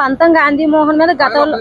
పంతం గాంధీ మోహన్ మీద గతంలో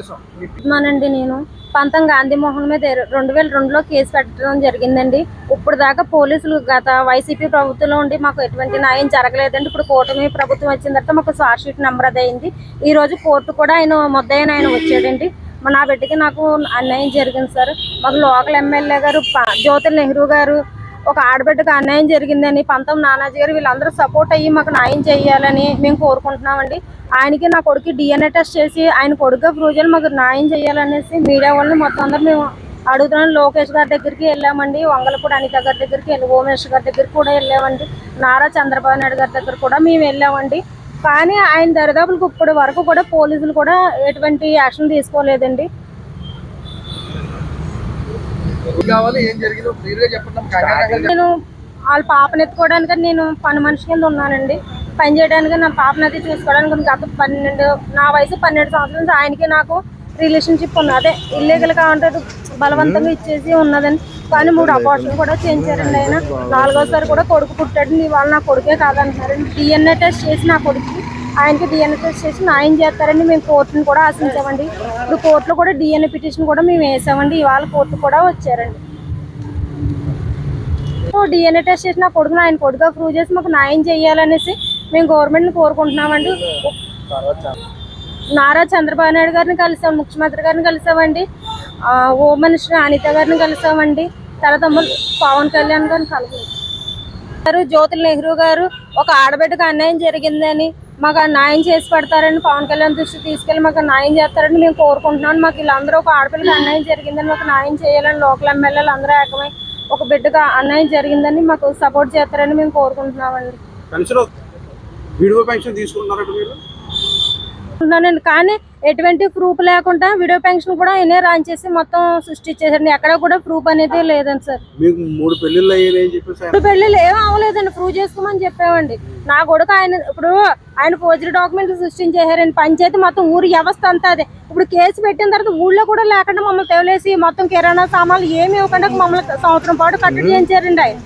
మనండి నేను. పంతం గాంధీ మోహన్ మీద రెండు వేల రెండులో కేసు పెట్టడం జరిగిందండి. ఇప్పుడు దాకా పోలీసులు గత వైసీపీ ప్రభుత్వంలో ఉండి మాకు ఎటువంటి న్యాయం జరగలేదండి. ఇప్పుడు కూటమి ప్రభుత్వం వచ్చిన తర్వాత మాకు చార్జ్ షీట్ నెంబర్ అది అయింది. ఈ రోజు కోర్టు కూడా ఆయన ముద్దయిన ఆయన వచ్చాడండి. నా బిడ్డకి నాకు అన్యాయం జరిగింది సార్. మాకు లోకల్ ఎమ్మెల్యే గారు ప- జ్యోతి నెహ్రూ గారు ఒక ఆడబిడ్డకు అన్యాయం జరిగిందని పంతం నానాజీ గారు వీళ్ళందరూ సపోర్ట్ అయ్యి మాకు న్యాయం చేయాలని మేము కోరుకుంటున్నామండి. ఆయనకి నా కొడుకు డిఎన్ఏ టెస్ట్ చేసి ఆయన కొడుకు ప్రూవ్ చేయాలి మాకు న్యాయం చేయాలనేసి మీడియా వాళ్ళని మొత్తం అందరూ మేము అడుగుతున్నాం. లోకేష్ గారి దగ్గరికి వెళ్ళామండి. వంగలపూడి అనిత గారి దగ్గరికి వెళ్ళి ఓమేష్ గారి దగ్గరికి కూడా వెళ్ళామండి. నారా చంద్రబాబు నాయుడు గారి దగ్గర కూడా మేము వెళ్ళామండి. కానీ ఆయన దరిదాపులకు ఇప్పటి వరకు కూడా పోలీసులు కూడా ఎటువంటి యాక్షన్ తీసుకోలేదండి ఏం కావాలి ఏం జరిగిందో క్లియర్గా చెప్పండి నేను వాళ్ళ పాపను ఎత్తుకోవడానికి నేను పని మనిషి కింద ఉన్నానండి. పని చేయడానికి నా పాపను అది చూసుకోవడానికి గత పన్నెండు నా వయసు పన్నెండు సంవత్సరాల నుంచి ఆయనకి నాకు రిలేషన్షిప్ ఉన్నది. అదే ఇల్లీగల్గా అంటే బలవంతంగా ఇచ్చేసి ఉన్నదని. కానీ మూడు అబార్షన్ కూడా చేయించారండి ఆయన. నాలుగోసారి కూడా కొడుకు పుట్టాడు. నీ వాళ్ళు నా కొడుకే కాదంటున్నారండి. డిఎన్ఏ టెస్ట్ చేసి నా కొడుకు ఆయనకి డిఎన్ఏ టెస్ట్ చేసి నాయం చేస్తారని మేము కోర్టును కూడా ఆశించామండి. ఇప్పుడు కోర్టులో కూడా డిఎన్ఏ పిటిషన్ కూడా మేము వేసామండి. ఇవాళ కోర్టు కూడా వచ్చారండి. డిఎన్ఏ టెస్ట్ చేసి నా కొడుకుని ఆయన కొడుకుగా ప్రూవ్ చేసి మాకు న్యాయం చేయాలనేసి మేము గవర్నమెంట్ని కోరుకుంటున్నామండి. నారా చంద్రబాబు నాయుడు గారిని కలిసాం ముఖ్యమంత్రి గారిని కలిసామండి. ఆ, హోమ్ మినిస్టర్ అనిత గారిని కలిసామండి. తర్వాత పవన్ కళ్యాణ్ గారిని కలిసాం. గారు జ్యోతి నెహ్రూ గారు ఒక ఆడబిడ్డకు అన్యాయం జరిగిందని మాకు న్యాయం చేసి పెడతారని పవన్ కళ్యాణ్ దృష్టి తీసుకెళ్ళి మాకు న్యాయం చేస్తారని మేము కోరుకుంటున్నాం. మాకు వీళ్ళందరూ ఒక ఆడపిల్లకి అన్యాయం జరిగిందని మాకు న్యాయం చేయాలని లోకల్ ఎమ్మెల్యేలు అందరూ ఏకమై ఒక బిడ్డగా అన్యాయం జరిగిందని మాకు సపోర్ట్ చేస్తారని మేము కోరుకుంటున్నామండి. పెన్షన్ విడువ పెన్షన్ తీసుకున్నారట మీరు? అనుకుంటున్నానండి కానీ ఎటువంటి ప్రూఫ్ లేకుండా వీడియో పెన్షన్ కూడా ఆయనే రాన్ చేసి మొత్తం సృష్టించేసారండి ఎక్కడ కూడా ప్రూఫ్ అనేది లేదండి సార్. మీకు మూడు పెళ్ళిళ్ళు అయ్యాయి అని చెప్పేసి ఆయన- ఇప్పుడు పెళ్ళిళ్ళు ఏం అవ్వలేదండి. ప్రూవ్ చేసుకోమని చెప్పామండి. నా కొడుకు ఆయన ఇప్పుడు ఆయన ఫోర్జరీ డాక్యుమెంట్లు సృష్టించేశారండి. పంచాయతీ మొత్తం ఊరి వ్యవస్థ అంతా అదే. ఇప్పుడు కేసు పెట్టిన తర్వాత ఊళ్ళో కూడా లేకుండా మమ్మల్ని తెవలేసి మొత్తం కిరాణా సామాన్లు ఏమి ఇవ్వకుండా మమ్మల్ని సంవత్సరం పాటు కట్టడి చేయించారండి ఆయన.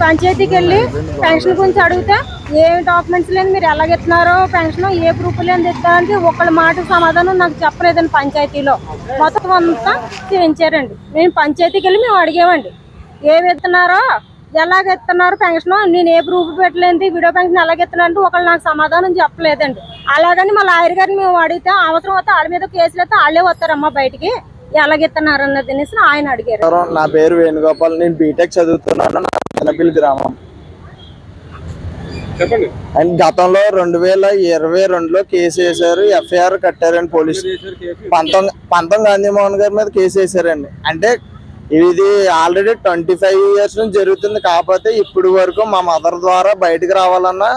పంచాయతీకి వెళ్ళి పెన్షన్ గురించి అడిగితే ఏ డాక్యుమెంట్స్ లేని మీరు ఎలాగెత్తున్నారో పెన్షన్ ఏ ప్రూఫ్ లేని తెస్తారంటే ఒకళ్ళ మాట సమాధానం నాకు చెప్పలేదండి పంచాయతీలో. మొత్తం అంతా చేయించారండి మేము పంచాయతీకి వెళ్ళి మేము అడిగామండి. ఏమి ఎత్తున్నారో ఎలాగెత్తున్నారు పెన్షన్ నేను ఏ ప్రూఫ్ పెట్టలేదు వీడియో పెన్షన్ ఎలాగ ఒకళ్ళు నాకు సమాధానం చెప్పలేదండి. అలాగని మా లాయర్ గారిని మేము అడిగితే అవసరం వస్తే వాళ్ళ మీద కేసులు అయితే వాళ్ళే వస్తారమ్మా బయటికి. ఎలాగెత్తున్నారు అన్నది అనేసి ఆయన అడిగారు. నా పేరు వేణుగోపాల్ నేను బీటెక్ చదువుతున్నాను నా చిన్నపిల్లి గ్రామం. చెప్పండి. అండ్ గతంలో రెండు వేల ఇరవై రెండులో కేసు వేశారు ఎఫ్ఐఆర్ కట్టారండి పోలీసు చేశారు? కేసు పంతం పంతం గాంధీమోహన్ గారి మీద కేసు వేశారండి. అంటే ఇది ఆల్రెడీ ట్వంటీ ఫైవ్ ఇయర్స్ నుంచి జరుగుతుంది కాకపోతే ఇప్పుడు వరకు మా మదర్ ద్వారా బయటకు రావాలన్నా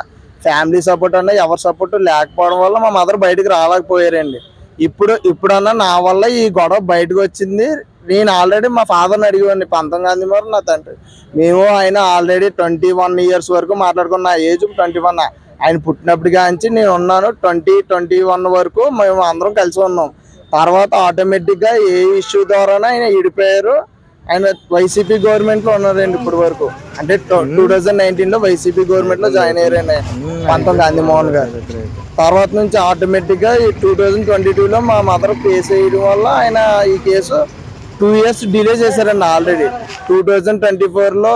ఫ్యామిలీ సపోర్ట్ అన్నా ఎవరి సపోర్ట్ లేకపోవడం వల్ల మా మదర్ బయటకు రాలేకపోయారండి. ఇప్పుడు ఇప్పుడన్నా నా వల్ల ఈ గొడవ బయటకు వచ్చింది. నేను ఆల్రెడీ మా ఫాదర్ని అడిగేవాడిని పంతొమ్మిది గాంధీ మరి నా తండ్రి. మేము ఆయన ఆల్రెడీ ట్వంటీ వన్ ఇయర్స్ వరకు మాట్లాడుకున్న. ఏజ్ ట్వంటీ వన్ ఆయన పుట్టినప్పుడు కాంచి నేను ఉన్నాను ట్వంటీ ట్వంటీ వన్ వరకు మేము అందరం కలిసి ఉన్నాం. తర్వాత ఆటోమేటిక్గా ఏ ఇష్యూ ద్వారానే ఆయన విడిపోయారు ఆయన వైసీపీ గవర్నమెంట్లో ఉన్నారండి ఇప్పటి వరకు. అంటే టూ థౌజండ్ నైన్టీన్లో వైసీపీ గవర్నమెంట్లో జాయిన్ అయ్యారండి. పంతం గాంధీమోహన్ గారు తర్వాత నుంచి ఆటోమేటిక్గా ఈ టూ థౌజండ్ ట్వంటీ టూ లో మా మదర్ కేసు వేయడం వల్ల ఆయన ఈ కేసు టూ ఇయర్స్ డిలే చేశారండి ఆల్రెడీ టూ థౌజండ్ ట్వంటీ ఫోర్లో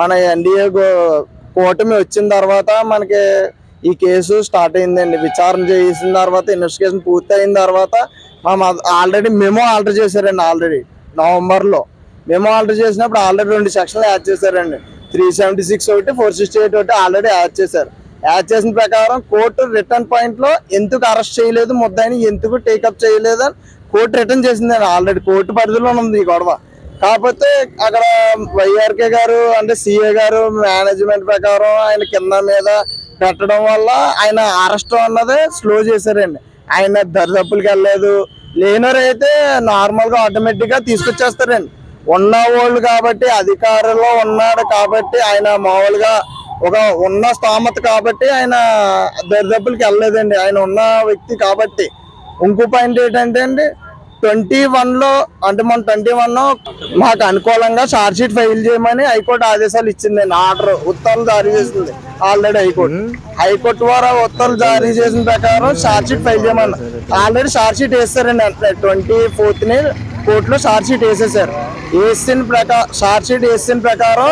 మన ఎన్డీఏ కూటమి వచ్చిన తర్వాత మనకి ఈ కేసు స్టార్ట్ అయిందండి. విచారణ చేసిన తర్వాత ఇన్వెస్టిగేషన్ పూర్తి అయిన తర్వాత మా ఆల్రెడీ మెమో ఆల్టర్ చేశారండి ఆల్రెడీ నవంబర్లో. మేము ఆర్డర్ చేసినప్పుడు ఆల్రెడీ రెండు సెక్షన్లు యాడ్ చేశారండి. త్రీ సెవెంటీ సిక్స్ ఒకటి ఫోర్ సిక్స్టీ ఎయిట్ ఒకటి ఆల్రెడీ యాడ్ చేశారు. యాడ్ చేసిన ప్రకారం కోర్టు రిటర్న్ పాయింట్లో ఎందుకు అరెస్ట్ చేయలేదు ముద్దాయిని ఎందుకు టేకప్ చేయలేదు అని కోర్టు రిటర్న్ చేసిందండి. ఆల్రెడీ కోర్టు పరిధిలో ఉంది ఈ గొడవ. కాకపోతే అక్కడ వైఆర్కే గారు అంటే సిఏ గారు మేనేజ్మెంట్ ప్రకారం ఆయన కింద మీద పెట్టడం వల్ల ఆయన అరెస్ట్ అన్నది స్లో చేశారండి. ఆయన దరిదప్పులకి వెళ్ళలేదు. లేనరైతే అయితే ఆటోమేటిక్గా తీసుకొచ్చేస్తారండి. ఉన్న వాళ్ళు కాబట్టి అధికారంలో ఉన్నాడు కాబట్టి ఆయన మామూలుగా ఒక ఉన్న స్థామత కాబట్టి ఆయన దరిదప్పులకి వెళ్ళలేదండి. ఆయన ఉన్న వ్యక్తి కాబట్టి ఇంకో పాయింట్ ఏంటంటే అండి ట్వంటీ వన్లో అంటే మన ట్వంటీ వన్ మాకు అనుకూలంగా షార్ట్ షీట్ ఫైల్ చేయమని హైకోర్టు ఆదేశాలు ఇచ్చిందండి ఆర్డర్ ఉత్తర్వులు జారీ చేసింది. Already high court. హైకోర్టు వారు ఉత్తర్వులు జారీ చేసిన ప్రకారం షార్ట్ షీట్ ఫైల్ చేయమని ఆల్రెడీ షార్ట్ షీట్ వేస్తారండి. అంటే ట్వంటీ ఫోర్త్ని కోర్టులో షార్ట్ షీట్ వేసేసారు. వేసిన ప్రకారం షార్ట్ షీట్ వేసిన ప్రకారం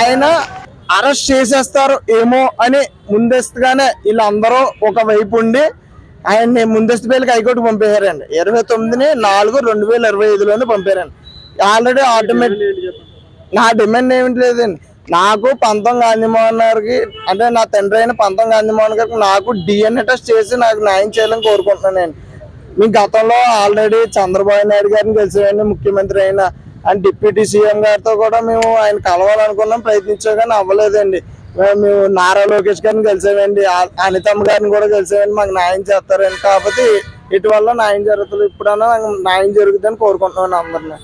ఆయన అరెస్ట్ చేసేస్తారు ఏమో అని ముందస్తుగానే వీళ్ళందరూ ఒక వైపు ఉండి ఆయన్ని ముందస్తు బెయిల్కి హైకోర్టు పంపేశారండి. ఇరవై తొమ్మిదిని నాలుగు రెండు వేల ఇరవై ఐదులోనే పంపారండి. ఆల్రెడీ ఆటోమేటిక్ నా డిమాండ్ ఏమిటి లేదండి. నాకు పంతం గాంధీమోహన్ గారికి అంటే నా తండ్రి అయిన పంతం గాంధీమోహన్ గారికి నాకు డిఎన్ఏ టెస్ట్ చేసి నాకు న్యాయం చేయాలని కోరుకుంటున్నాను నేను. మీ గతంలో ఆల్రెడీ చంద్రబాబు నాయుడు గారిని కలిసేవాడిని ముఖ్యమంత్రి అయిన అండ్ డిప్యూటీ సీఎం గారితో కూడా మేము ఆయన కలవాలనుకున్నాం ప్రయత్నించాం కానీ అవ్వలేదండి. మేము నారా లోకేష్ గారిని కలిసామండి అనితమ్మ గారిని కూడా కలిసామండి మాకు న్యాయం చేస్తారండి కాకపోతే ఇటువల్ల న్యాయం జరుగుతుంది ఇప్పుడన్నా న్యాయం జరుగుతుందని కోరుకుంటున్నాను అందరిని.